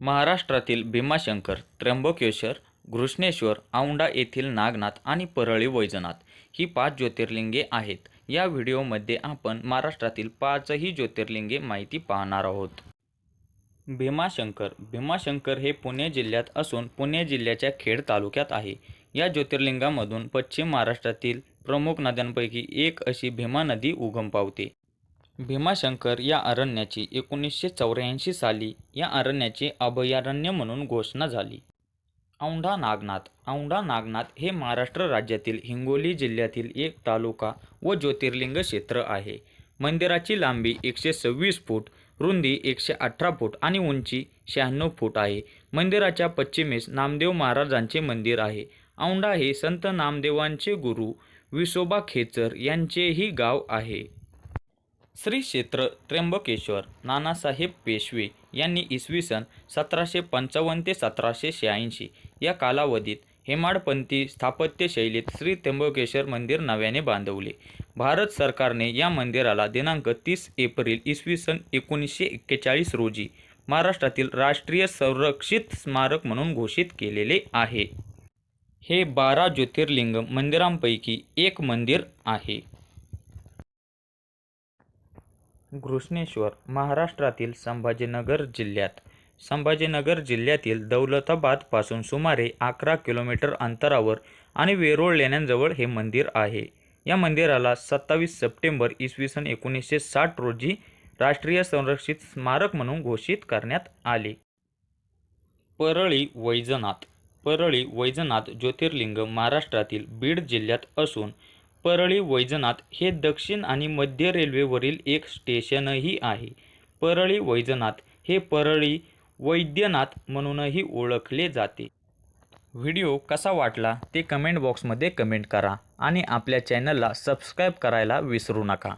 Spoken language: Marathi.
महाराष्ट्रातील भीमाशंकर त्र्यंबकेश्वर घृष्णेश्वर औंढा येथील नागनाथ आणि परळी वैजनाथ ही पाच ज्योतिर्लिंगे आहेत. या व्हिडिओमध्ये आपण महाराष्ट्रातील पाचही ज्योतिर्लिंगे माहिती पाहणार आहोत. भीमाशंकर भीमाशंकर हे पुणे जिल्ह्यात असून पुणे जिल्ह्याच्या खेड तालुक्यात आहे. या ज्योतिर्लिंगामधून पश्चिम महाराष्ट्रातील प्रमुख नद्यांपैकी एक अशी भीमा नदी उगम पावते. भीमाशंकर या अरण्याची एकोणीसशे चौऱ्याऐंशी साली या अरण्याची अभयारण्य म्हणून घोषणा झाली. औंढा नागनाथ औंढा नागनाथ हे महाराष्ट्र राज्यातील हिंगोली जिल्ह्यातील एक तालुका व ज्योतिर्लिंग क्षेत्र आहे. मंदिराची लांबी एकशे सव्वीस फूट रुंदी एकशे अठरा फूट आणि उंची शहाण्णव फूट आहे. मंदिराच्या पश्चिमेस नामदेव महाराजांचे मंदिर आहे. औंढा हे संत नामदेवांचे गुरु विसोबा खेचर यांचेही गाव आहे. श्री क्षेत्र त्र्यंबकेश्वर नानासाहेब पेशवे यांनी इसवी सन सतराशे पंचावन्न ते सतराशे शहाऐंशी या कालावधीत हेमाडपंथी स्थापत्यशैलीत श्री त्र्यंबकेश्वर मंदिर नव्याने बांधवले. भारत सरकारने या मंदिराला दिनांक तीस एप्रिल इसवी सन एकोणीसशे एक्केचाळीस रोजी महाराष्ट्रातील राष्ट्रीय संरक्षित स्मारक म्हणून घोषित केलेले आहे. हे बारा ज्योतिर्लिंग मंदिरांपैकी एक मंदिर आहे. घृष्णेश्वर महाराष्ट्रातील संभाजीनगर जिल्ह्यात. संभाजीनगर जिल्ह्यातील दौलताबादपासून सुमारे अकरा किलोमीटर अंतरावर आणि वेरूळ लेण्यांजवळ हे मंदिर आहे. या मंदिराला सत्तावीस सप्टेंबर इसवी सन एकोणीसशे साठ रोजी राष्ट्रीय संरक्षित स्मारक म्हणून घोषित करण्यात आले. परळी वैजनाथ परळी वैजनाथ ज्योतिर्लिंग महाराष्ट्रातील बीड जिल्ह्यात असून परळी वैजनाथ हे दक्षिण आणि मध्य रेल्वेवरील एक स्टेशनही आहे. परळी वैजनाथ हे परळी वैद्यनाथ म्हणूनही ओळखले जाते. व्हिडिओ कसा वाटला ते कमेंट बॉक्समध्ये कमेंट करा आणि आपल्या चॅनलला सबस्क्राईब करायला विसरू नका.